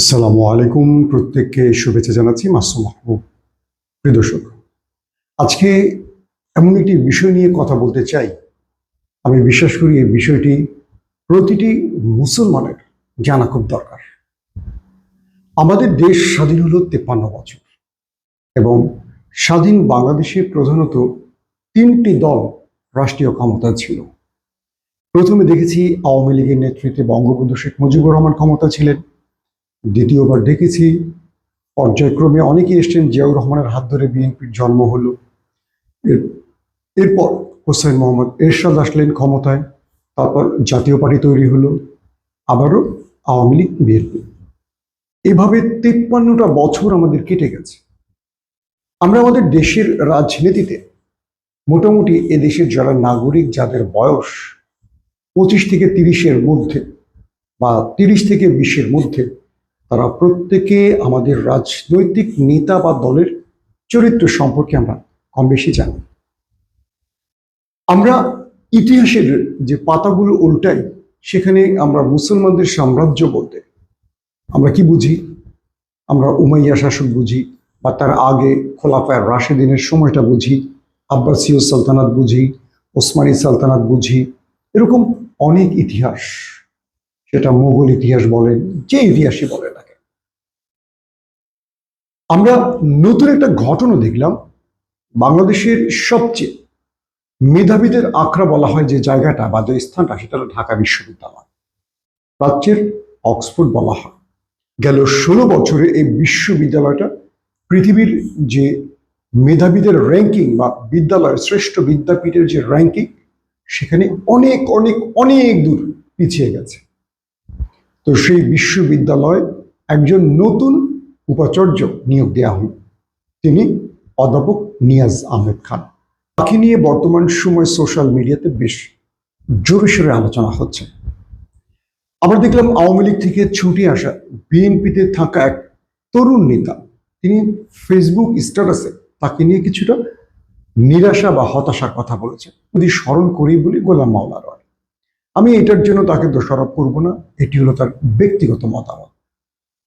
আসসালামু আলাইকুম প্রত্যেককে শুভেচ্ছা জানাচ্ছি, মাসুম মাহবুব। প্রিয় দর্শক, আজকে এমন একটি বিষয় নিয়ে কথা বলতে চাই। আমি বিশ্বাস করি এই বিষয়টি প্রতিটি মুসলমানের জানা খুব দরকার। আমাদের দেশ স্বাধীন হলো তেপ্পান্ন বছর এবং স্বাধীন বাংলাদেশে প্রধানত তিনটি দল রাষ্ট্রীয় ক্ষমতা ছিল। প্রথমে দেখেছি আওয়ামী লীগের নেতৃত্বে বঙ্গবন্ধু শেখ মুজিবুর রহমান ক্ষমতা ছিলেন। দ্বিতীয়বার দেখেছি। পর্যায়ক্রমে অনেকে এসছেন জিয়াউর রহমানের হাত ধরে বিএনপির জন্ম হলো। এর- এরপর হোসেন মোহাম্মদ এরশাদ আসলেন ক্ষমতায়, তারপর জাতীয় পার্টি তৈরি হলো, আবারও আওয়ামী লীগ, বিএনপি। এভাবে তিপ্পান্নটা বছর আমাদের কেটে গেছে। আমরা আমাদের দেশের রাজনীতিতে মোটামুটি এদেশের যারা নাগরিক, যাদের বয়স পঁচিশ থেকে তিরিশের মধ্যে বা তিরিশ থেকে বিশের মধ্যে তারা প্রত্যেকে আমাদের রাজনৈতিক নেতা বা দলের চরিত্র সম্পর্কে আমরা কম বেশি জানি। আমরা ইতিহাসের যে পাতাগুলো উল্টাই, সেখানে আমরা মুসলমানদের সাম্রাজ্য বলতে আমরা কি বুঝি? আমরা উমাইয়া শাসক বুঝি বা তার আগে খোলাফায় রাশেদিনের সময়টা বুঝি, আব্বাসীয় সালতানাত বুঝি, ওসমানী সালতানাত বুঝি, এরকম অনেক ইতিহাস। সেটা মোগল ইতিহাস বলেন, যে ইতিহাসই বলেন। আমরা নতুন একটা ঘটনা দেখলাম। বাংলাদেশের সবচেয়ে মেধাবীদের আখড়া বলা হয় যে জায়গাটা বা যে স্থানটা, সেটা হলো ঢাকা বিশ্ববিদ্যালয়। প্রাচ্যের অক্সফোর্ড বলা হয়। গেল ষোলো বছরে এই বিশ্ববিদ্যালয়টা পৃথিবীর যে মেধাবীদের র্যাঙ্কিং বা বিদ্যালয়ের শ্রেষ্ঠ বিদ্যাপীঠের যে র্যাঙ্কিং সেখানে অনেক অনেক অনেক দূর পিছিয়ে গেছে। তো সেই বিশ্ববিদ্যালয় একজন নতুন উপাচার্য নিয়োগ দেওয়া হল। তিনি অধ্যাপক নিয়াজ আহমেদ খান। তাকে নিয়ে বর্তমান সময় সোশ্যাল মিডিয়াতে বেশ জোরে সোরে আলোচনা হচ্ছে। আমরা দেখলাম আওয়ামী লীগ থেকে ছুটে আসা বিএনপিতে থাকা এক তরুণ নেতা, তিনি ফেসবুক স্ট্যাটাসে তাকে নিয়ে কিছুটা নিরাশা বা হতাশার কথা বলেছেন। যদি স্মরণ করি বলি গোলাম মাওলা রয় আমি এটার জন্য তাকে দোষারোপ করব না, এটি হলো তার ব্যক্তিগত মতামত।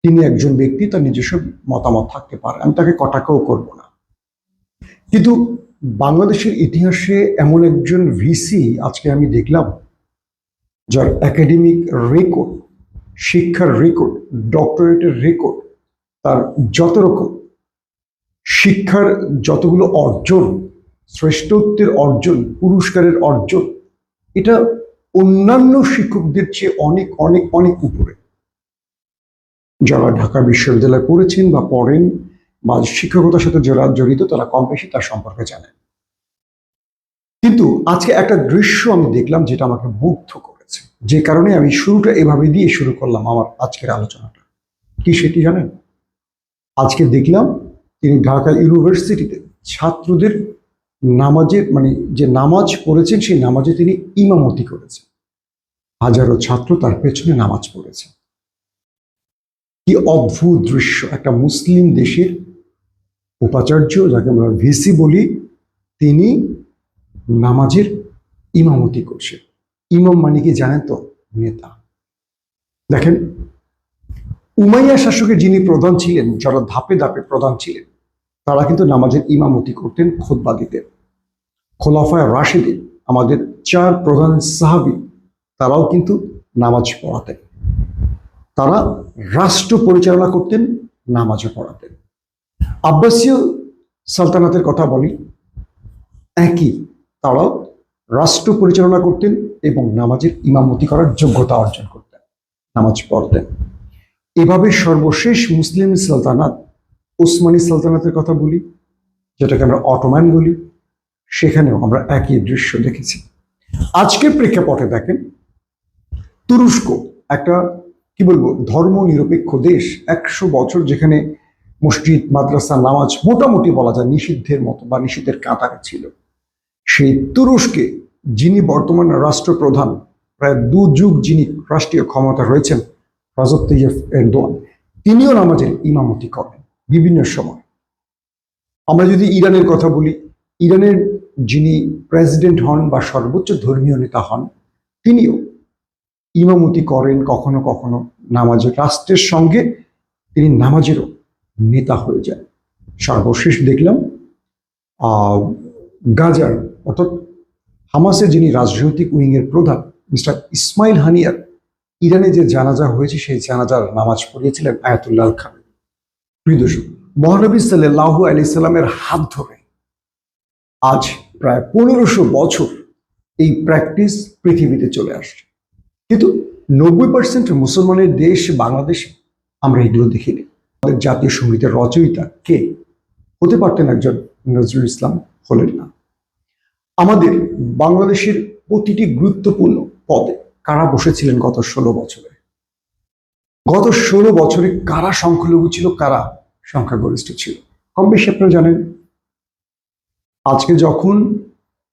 তিনি একজন ব্যক্তি, তার নিজস্ব মতামত থাকতে পারে। আমি তাকে কটাকেও করব না। কিন্তু বাংলাদেশের ইতিহাসে এমন একজন ভিসি আজকে আমি দেখলাম, যার একাডেমিক রেকর্ড শিক্ষার রেকর্ড ডক্টরেটের রেকর্ড তার যত রকম শিক্ষার যতগুলো অর্জন, শ্রেষ্ঠত্বের অর্জন, পুরস্কারের অর্জন, এটা অন্যান্য শিক্ষকদের চেয়ে অনেক অনেক অনেক উপরে। যারা ঢাকা বিশ্ববিদ্যালয়ে পড়েছেন বা পড়েন বা শিক্ষকতার সাথে যারা জড়িত, তারা কম বেশি তার সম্পর্কে জানেন। কিন্তু আজকে একটা দৃশ্য আমি দেখলাম যেটা আমাকে মুগ্ধ করেছে। যে কারণে আমি শুরুটা এভাবে দিয়ে শুরু করলাম আমার আজকের আলোচনাটা। কি সেটি জানেন? আজকে দেখলাম তিনি ঢাকা ইউনিভার্সিটিতে ছাত্রদের নামাজের মানে যে নামাজ পড়েছেন, সেই নামাজে তিনি ইমামতি করেছেন। হাজারো ছাত্র তার পেছনে নামাজ পড়েছে। কি অদ্ভুত দৃশ্য। একটা মুসলিম দেশের উপাচার্য যাকে আমরা ভিসি বলি, তিনি নামাজের ইমামতি করছে ইমাম মানে কি জানেন তো? নেতা। দেখেন, উমাইয়া শাসকের যিনি প্রধান ছিলেন, যারা ধাপে ধাপে প্রধান ছিলেন, তারা কিন্তু নামাজের ইমামতি করতেন খোদবা দিতেন। খোলাফায় রাশেদিন, আমাদের চার প্রধান সাহাবি, তারাও কিন্তু নামাজ পড়াতেন। তারা রাষ্ট্র পরিচালনা করতেন, নামাজও পড়াতেন। আব্বাসীয় সালতানাতের কথা বলি, একই, তারাও রাষ্ট্র পরিচালনা করতেন এবং নামাজের ইমামতি করার যোগ্যতা অর্জন করতেন, নামাজ পড়তেন। এভাবে সর্বশেষ মুসলিম সালতানাত ওসমানী সালতানাতের কথা বলি, যেটাকে আমরা অটোম্যান বলি, সেখানেও আমরা একই দৃশ্য দেখেছি। আজকের প্রেক্ষাপটে দেখেন, তুরস্ক একটা কি বলব ধর্ম নিরপেক্ষ দেশ, একশো বছর যেখানে মসজিদ, মাদ্রাসা, নামাজ মোটামুটি বলা যায় নিষিদ্ধের মতো বা নিষিদ্ধের কাতারে ছিল। সেই তুরস্কে যিনি বর্তমান রাষ্ট্রপ্রধান, প্রায় দু যুগ যিনি রাষ্ট্রীয় ক্ষমতা রয়েছেন রাজত এরদোয়ান, তিনিও নামাজের ইমামতি করেন বিভিন্ন সময়। আমরা যদি ইরানের কথা বলি, ইরানের যিনি প্রেসিডেন্ট হন বা সর্বোচ্চ ধর্মীয় নেতা হন, তিনিও ইমামতি করেন কখনো কখনো নামাজের রাষ্ট্রের সঙ্গে, তিনি নামাজেরও নেতা হয়ে যান। সর্বশেষ দেখলাম গাজার, অর্থাৎ হামাসের যিনি রাজনৈতিক উইংয়ের প্রধান, মিস্টার ইসমাইল হানিয়ার, ইরানে যে জানাজা হয়েছে, সেই জানাজার নামাজ পড়িয়েছিলেন আয়াতুল্লাহ খান প্রিয় দর্শক, মহানবী সাল্লাহ আলি সাল্লামের হাত ধরে আজ প্রায় পনেরোশো বছর এই প্র্যাকটিস পৃথিবীতে চলে আসছে। কিন্তু নব্বই পার্সেন্ট মুসলমানের দেশ বাংলাদেশে আমরা এগুলো দেখিনি। আমাদের জাতীয় সঙ্গীতের রচয়িতা কে? হতে পারতেন একজন নজরুল ইসলাম হলেন না। আমাদের বাংলাদেশের প্রতিটি গুরুত্বপূর্ণ পদে কারা বসেছিলেন গত ষোলো বছরে? গত ষোলো বছরে কারা সংখ্যালঘু ছিল, কারা সংখ্যাগরিষ্ঠ ছিল? কম বেশি আপনারা জানেন? আজকে যখন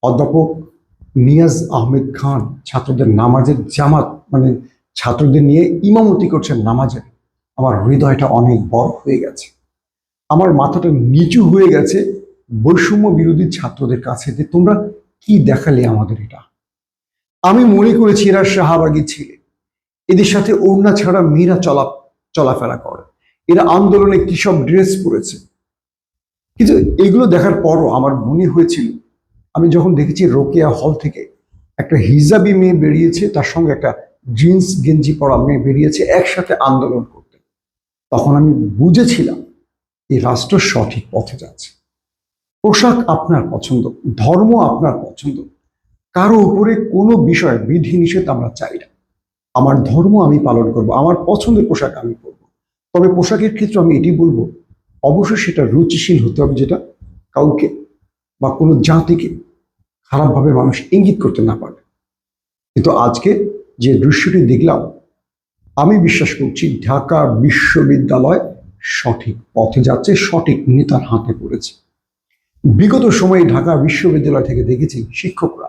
অধ্যাপক নিয়াজ আহমেদ খান ছাত্রদের নামাজের জামাত মানে ছাত্রদের নিয়ে ইমামতি করছেন নামাজের। আমার হৃদয়টা অনেক বড় হয়ে গেছে। আমার মাথাটা নিচু হয়ে গেছে বৈষম্য বিরোধী ছাত্রদের কাছে যে তোমরা কি দেখালে আমাদের এটা? আমি মনে করেছি এরা শাহবাগী ছেলে। এদের সাথে ওড়না ছাড়া মেয়েরা চলা, চলাফেরা করে। এরা আন্দোলনে কি সব ড্রেস পরেছে। কিন্তু এগুলো দেখার পরও আমার মনে হয়েছিল আমি যখন দেখেছি রোকেয়া হল থেকে একটা হিজাবি মেয়ে বেরিয়েছে, তার সঙ্গে একটা জিন্স গেঞ্জি পরা মেয়ে বেরিয়েছে, একসাথে আন্দোলন করতে। তখন আমি বুঝেছিলাম এই রাষ্ট্র সঠিক পথে যাচ্ছে। পোশাক আপনার পছন্দ, ধর্ম আপনার পছন্দ, কারও উপরে কোনো বিষয়ে বিধি নিষেধ আমরা চাই না। আমার ধর্ম আমি পালন করব, আমার পছন্দের পোশাক আমি পরব। তবে পোশাকের ক্ষেত্রে আমি এটি বলব, অবশ্যই সেটা রুচিশীল হতে হবে, যেটা কাউকে বা কোনো জাতিকে খারাপভাবে মানুষ ইঙ্গিত করতে না পারে। কিন্তু আজকে যে দৃশ্যটি দেখলাম, আমি বিশ্বাস করছি ঢাকা বিশ্ববিদ্যালয় সঠিক পথে যাচ্ছে, সঠিক নেতার হাতে পড়েছে। বিগত সময়ে ঢাকা বিশ্ববিদ্যালয় থেকে দেখেছি শিক্ষকরা,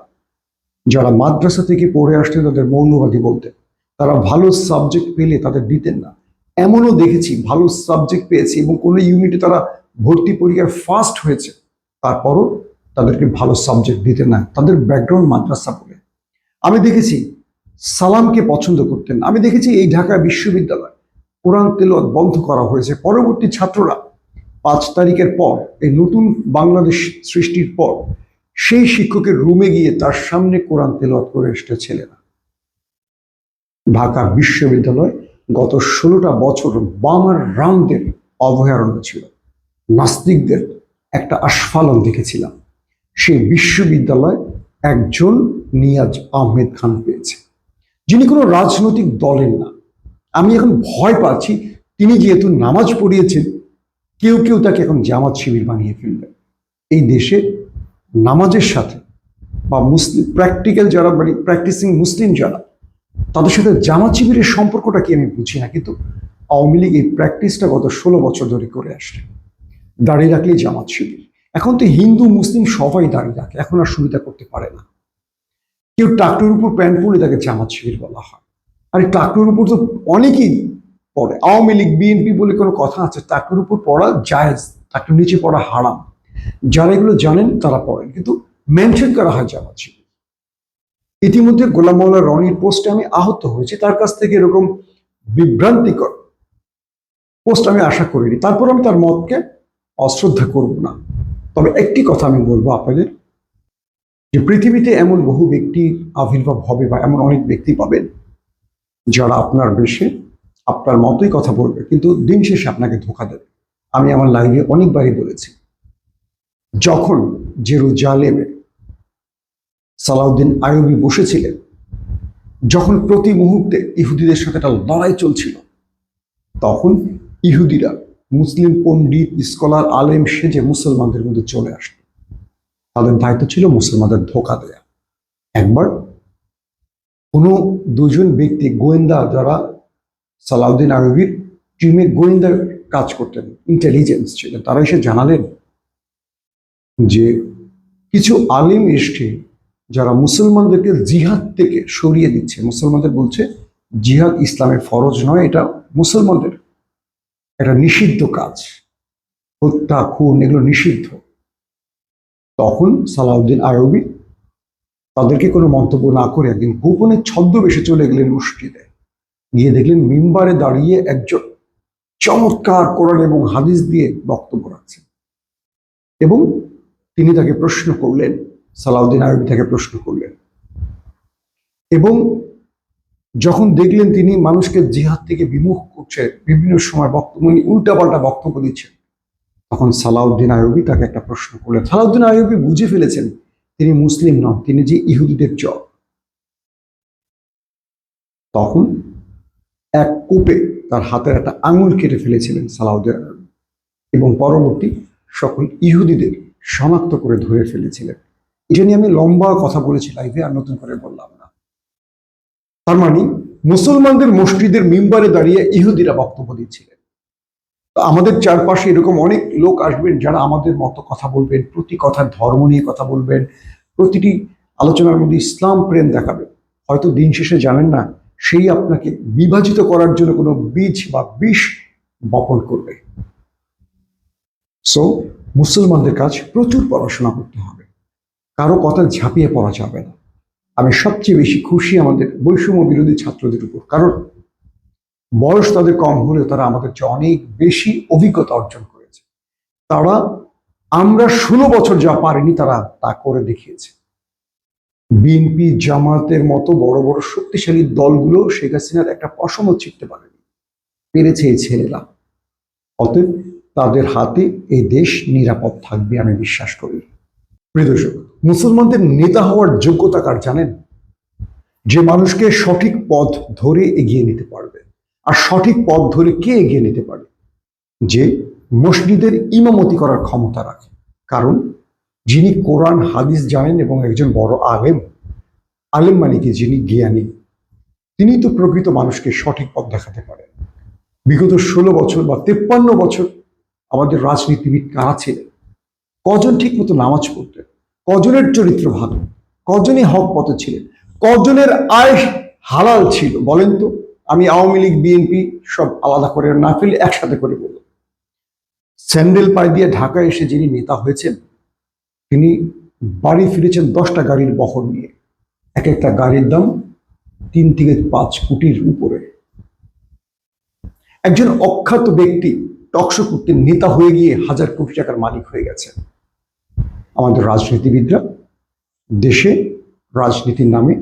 যারা মাদ্রাসা থেকে পড়ে আসতেন তাদের মৌনবাদী বলতেন তারা ভালো সাবজেক্ট পেলে তাদের দিতেন না। এমনও দেখেছি ভালো সাবজেক্ট পেয়েছে এবং কোনো ইউনিটে তারা ভর্তি পরীক্ষায় ফার্স্ট হয়েছে। তারপরও তাদেরকে ভালো সাবজেক্ট দিতেন না। তাদের ব্যাকগ্রাউন্ড মাদ্রাসা বলে। আমি দেখেছি সালামকে পছন্দ করতেন। আমি দেখেছি এই ঢাকা বিশ্ববিদ্যালয় কোরআন তেলত বন্ধ করা হয়েছে। পরবর্তী ছাত্ররা পাঁচ তারিখের পর, এই নতুন বাংলাদেশ সৃষ্টির পর, সেই শিক্ষকের রুমে গিয়ে তার সামনে কোরআন তেলত করে এসছে ছেলেরা। ঢাকা বিশ্ববিদ্যালয় গত ষোলোটা বছর বামার রামদের অভয়ারণ্য ছিল। নাস্তিকদের একটা আস্ফালন দেখেছিলাম। সেই বিশ্ববিদ্যালয় একজন নিয়াজ আহমেদ খান পেয়েছে। যিনি কোনো রাজনৈতিক দলের না। আমি এখন ভয় পাচ্ছি, তিনি যেহেতু নামাজ পড়িয়েছেন, কেউ কেউ তাকে এখন জামাত শিবির বানিয়ে ফেলবেন এই দেশে নামাজের সাথে বা মুসলিম প্র্যাকটিক্যাল যারা মানে প্র্যাকটিসিং মুসলিম যারা, তাদের সাথে জামাত শিবিরের সম্পর্কটা কি আমি বুঝি না, কিন্তু আওয়ামী লীগ এই প্র্যাকটিসটা গত ষোলো বছর ধরে করে আসছে। দাঁড়িয়ে রাখলেই জামাত শিবির। এখন তো হিন্দু, মুসলিম সবাই দাঁড়িয়ে রাখে এখন আর সুবিধা করতে পারে না। কেউ টাকটুর উপর প্যান্ট পরে তাকে জামাত শিবির বলা হয়। আর এই টাকটুর উপর তো অনেকেই পড়ে। আওয়ামী লীগ, বিএনপি বলে কোনো কথা আছে টাকটুর উপর পড়া জায়েজ টাকটুর নিচে পড়া হারাম। যারা এগুলো জানেন, তারা পড়েন। কিন্তু মেনশন করা হয় জামাত শিবির। ইতিমধ্যে গোলাম মাওলা রনির পোস্টে আমি আহত হয়েছি। তার কাছ থেকে এরকম বিভ্রান্তিকর পোস্ট আমি আশা করিনি। তারপর আমি তার মতকে অশ্রদ্ধা করব না। তবে একটি কথা আমি বলব আপনাদের, যে পৃথিবীতে এমন বহু ব্যক্তি আবির্ভাব হবে বা এমন অনেক ব্যক্তি পাবেন যারা আপনার বেশে আপনার মতোই কথা বলবে, কিন্তু দিন শেষে আপনাকে ধোকা দেবে। আমি আমার লাইভে অনেকবারই বলেছি, যখন জেরুজালেমে সালাউদ্দিন আয়ুবী বসেছিলেন, যখন প্রতি মুহূর্তে ইহুদিদের সাথে একটা লড়াই চলছিল, তখন ইহুদিরা মুসলিম পণ্ডিত, স্কলার, আলেম সেজে মুসলমানদের মধ্যে চলে আসত তাদের দায়িত্ব ছিল মুসলমানদের ধোকা দেয়া। একবার কোনো দুজন ব্যক্তি গোয়েন্দা যারা সালাউদ্দিন আরবির টিমে গোয়েন্দার কাজ করতেন ইন্টেলিজেন্স ছিলেন তারা এসে জানালেন যে কিছু আলিম এসছে যারা মুসলমানদেরকে জিহাদ থেকে সরিয়ে দিচ্ছে। মুসলমানদের বলছে, জিহাদ ইসলামের ফরজ নয়, এটা মুসলমানদের এটা নিষিদ্ধ কাজ। হত্যা, খুন, এগুলো নিষিদ্ধ। তখন সালাউদ্দিন আরবি তাদেরকে কোনো মন্তব্য না করে একদিন গোপনে ছদ্মবেশে চলে গেলেন মসজিদে। গিয়ে দেখলেন মিম্বারে দাঁড়িয়ে একজন চমৎকার কোরআন এবং হাদিস দিয়ে বক্তব্য রাখছেন। এবং তিনি তাকে প্রশ্ন করলেন, সালাউদ্দিন আয়ুবী তাকে প্রশ্ন করলেন। এবং যখন দেখলেন তিনি মানুষকে জিহাদ থেকে বিমুখ করছে, বিভিন্ন সময় বক্তব্য উনি উল্টাপাল্টা বক্তব্য দিচ্ছেন। তখন সালাউদ্দিন আয়ুবী তাকে একটা প্রশ্ন করলেন। সালাউদ্দিন আয়ুবী বুঝে ফেলেছেন, তিনি মুসলিম নন, তিনি যে ইহুদিদের চর। তখন এক কূপে তার হাতের একটা আঙুল কেটে ফেলেছিলেন সালাউদ্দিন আইয়ুবী এবং পরবর্তী সকল ইহুদিদের শনাক্ত করে ধরে ফেলেছিলেন। এটা নিয়ে আমি লম্বা কথা বলেছি লাইভে আর নতুন করে বললাম তার মানে মুসলমানদের মসজিদের মিম্বারে দাঁড়িয়ে ইহুদিরা বক্তব্য দিচ্ছিলেন। আমাদের চারপাশে এরকম অনেক লোক আসবেন যারা আমাদের মতো কথা বলবেন, প্রতি কথার ধর্ম নিয়ে কথা বলবেন, প্রতিটি আলোচনার মধ্যে ইসলাম প্রেম দেখাবে। হয়তো দিন শেষে জানেন না, সেই আপনাকে বিভাজিত করার জন্য কোনো বীজ বা বিষ বপন করবে। সো মুসলমানদের কাজ প্রচুর পড়াশোনা করতে হবে। কারও কথা ঝাঁপিয়ে পড়া যাবে না। আমি সবচেয়ে বেশি খুশি আমাদের বৈষম্য বিরোধী ছাত্রদের উপর। কারণ বয়স তাদের কম হলেও তারা আমাদের চেয়ে অনেক বেশি অভিজ্ঞতা অর্জন করেছে। তারা আমরা ষোলো বছর যা পারিনি তারা তা করে দেখিয়েছে। বিএনপি জামাতের মতো বড় বড় শক্তিশালী দলগুলো শেখ হাসিনার একটা পশমও ছিটতে পারেনি। পেরেছে এই ছেলেরা। অতএব তাদের হাতে এই দেশ নিরাপদ থাকবে আমি বিশ্বাস করি। প্রিয় দর্শক, মুসলমানদের নেতা হওয়ার যোগ্যতা কার জানেন? যে মানুষকে সঠিক পথ ধরে এগিয়ে নিতে পারবে। আর সঠিক পথ ধরে কে এগিয়ে নিতে পারে? যে মসজিদের ইমামতি করার ক্ষমতা রাখে। কারণ, যিনি কোরআন, হাদিস জানেন এবং একজন বড় আলেম আলেম মানে কি? যিনি জ্ঞানী। তিনি তো প্রকৃত মানুষকে সঠিক পথ দেখাতে পারেন। বিগত ষোলো বছর বা তেপ্পান্ন বছর আমাদের রাজনীতিবিদ কারা ছিলেন? কজন ঠিক মতো নামাজ পড়তেন? কজনের চরিত্র ভালো? কজনই হক পথে ছিলেন? কজনের আয় হালাল ছিল? বলেন তো, আমি আওয়ামী লীগ, বিএনপি সব আলাদা করে না ফেলে একসাথে করে বলব স্যান্ডেল পায়ে দিয়ে ঢাকায় এসে যিনি নেতা হয়েছেন, তিনি বাড়ি ফিরেছেন দশটা গাড়ির বহর নিয়ে। এক একটা গাড়ির দাম তিন থেকে পাঁচ কোটির উপরে। একজন অখ্যাত ব্যক্তি টকশো নেতা হয়ে গিয়ে হাজার কোটি টাকার মালিক হয়ে গেছে। আমাদের রাজনীতিবিদরা দেশে রাজনীতির নামে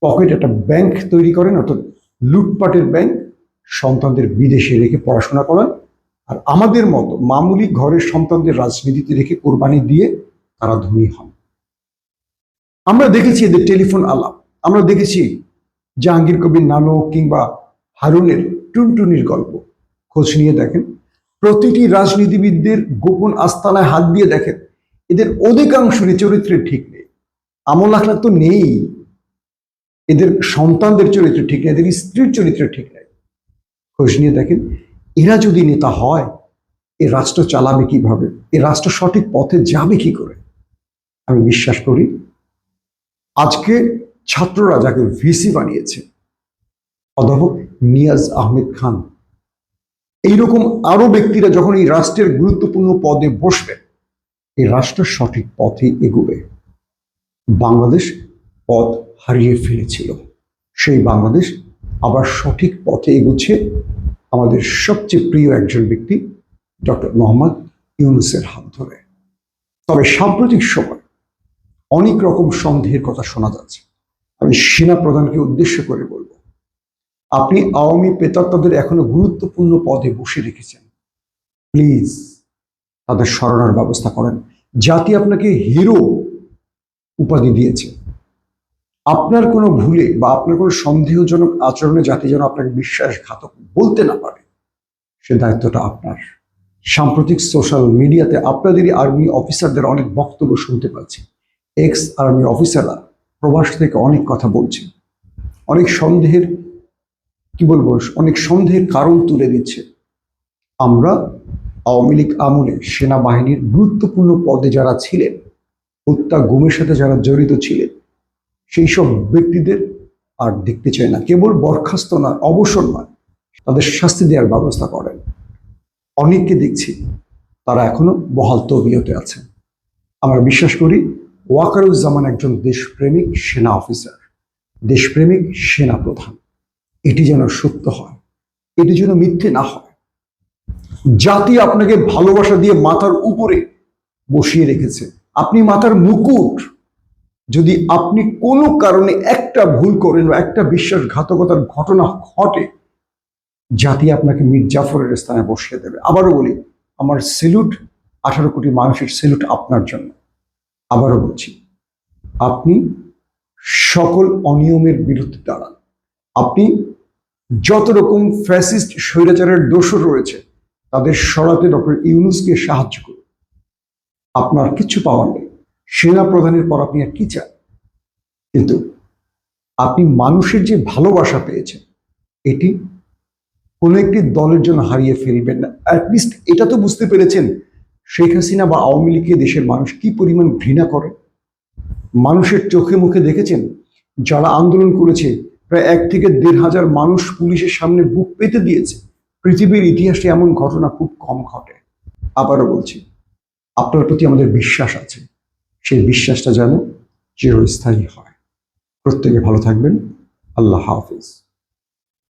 পকেট একটা ব্যাংক তৈরি করেন, অর্থাৎ লুটপাটের ব্যাংক সন্তানদের বিদেশে রেখে পড়াশোনা করান। আর আমাদের মতো মামুলি ঘরের সন্তানদের রাজনীতিতে রেখে কোরবানি দিয়ে তারা ধনী হন। আমরা দেখেছি এদের টেলিফোন আলাপ। আমরা দেখেছি জাহাঙ্গীর কবির নানক কিংবা হারুনের টুনটুনির গল্প। খোঁজ নিয়ে দেখেন প্রতিটি রাজনীতিবিদদের গোপন আস্তানায় হাত দিয়ে দেখেন, এদের অধিকাংশেরই চরিত্রে ঠিক নেই। আমল আখলাক তো নেই। এদের সন্তানদের চরিত্র ঠিক নেই, এদের স্ত্রীর চরিত্র ঠিক নেই। খোঁজ নিয়ে দেখেন, এরা যদি নেতা হয়, এ রাষ্ট্র চালাবে কীভাবে? এ রাষ্ট্র সঠিক পথে যাবে কি করে? আমি বিশ্বাস করি, আজকে ছাত্ররা যাকে ভিসি বানিয়েছে, অধ্যাপক নিয়াজ আহমেদ খান এইরকম আরও ব্যক্তিরা যখন এই রাষ্ট্রের গুরুত্বপূর্ণ পদে বসবে, এই রাষ্ট্র সঠিক পথে এগোবে। বাংলাদেশ পথ হারিয়ে ফেলেছিল। সেই বাংলাদেশ আবার সঠিক পথে এগুচ্ছে আমাদের সবচেয়ে প্রিয় একজন ব্যক্তি, ডক্টর মোহাম্মদ ইউনুসের হাত ধরে। তবে সাম্প্রতিক সময় অনেক রকম সন্দেহের কথা শোনা যাচ্ছে। আমি সেনা প্রধানকে উদ্দেশ্য করে বলব আপনি আওয়ামী পেতাত্তাদের এখনও গুরুত্বপূর্ণ পদে বসে রেখেছেন। প্লিজ তাদের সরানোর ব্যবস্থা করেন। জাতি আপনাকে হিরো উপাধি দিয়েছে। আপনার কোনো ভুলে বা আপনার কোনো সন্দেহজনক আচরণে জাতি যেন আপনাকে বিশ্বাসঘাতক বলতে না পারে, সে দায়িত্বটা আপনার। সাম্প্রতিক সোশ্যাল মিডিয়াতে আপনাদেরই আর্মি অফিসারদের অনেক বক্তব্য শুনতে পাচ্ছি। এক্স আর্মি অফিসাররা প্রবাস থেকে অনেক কথা বলছে। অনেক সন্দেহের কি বলব, অনেক সন্দেহের কারণ তুলে দিচ্ছে। আমরা আওয়ামী লীগ আমলে সেনাবাহিনীর গুরুত্বপূর্ণ পদে যারা ছিলেন, হত্যা গুমের সাথে যারা জড়িত ছিলেন, সেই সব ব্যক্তিদের আর দেখতে চায় না। কেবল বরখাস্ত না অবসর নয়, তাদের শাস্তি দেওয়ার ব্যবস্থা করেন। অনেককে দেখছি তারা এখনও বহাল তবিয়তে আছেন আমরা বিশ্বাস করি, ওয়াকারুজ্জামান একজন দেশপ্রেমিক সেনা অফিসার, দেশপ্রেমিক সেনা প্রধান এটি যেন সত্য হয়, এটি যেন মিথ্যে না হয়। জাতি আপনাকে ভালোবাসা দিয়ে মাথার উপরে বসিয়ে রেখেছে। আপনি মাথার মুকুট, যদি আপনি কোনো কারণে একটা ভুল করেন বা একটা বিশ্বাসঘাতকতার ঘটনা ঘটে, জাতি আপনাকে মীর জাফরের স্থানে বসিয়ে দেবে। আবারও বলি, আমার সেলুট আঠারো কোটি মানুষের সেলুট আপনার জন্য। আবারও বলছি, আপনি সকল অনিয়মের বিরুদ্ধে দাঁড়ান। আপনি যত রকম ফ্যাসিস্ট স্বৈরাচারের দোষর রয়েছে, তাদের সরাতে ডক্টর ইউনুসকে সাহায্য করুন। আপনার কিছু পাওয়ার নেই। সেনা প্রধানের পর আপনি আর কি চান? কিন্তু আপনি মানুষের যে ভালোবাসা পেয়েছেন, এটি কোনো একটি দলের জন্য হারিয়ে ফেলবেন না। অ্যাটলিস্ট এটা তো বুঝতে পেরেছেন শেখ হাসিনা বা আওয়ামী লীগকে দেশের মানুষ কি পরিমাণ ঘৃণা করে। মানুষের চোখে মুখে দেখেছেন যারা আন্দোলন করেছে প্রায় এক থেকে দেড় হাজার মানুষ পুলিশের সামনে বুক পেতে দিয়েছে। পৃথিবীর ইতিহাসে এমন ঘটনা খুব কম ঘটে। আবারও বলছি, আপনার প্রতি আমাদের বিশ্বাস আছে। সেই বিশ্বাসটা যেন চিরস্থায়ী হয়। প্রত্যেকে ভালো থাকবেন। আল্লাহ হাফিজ।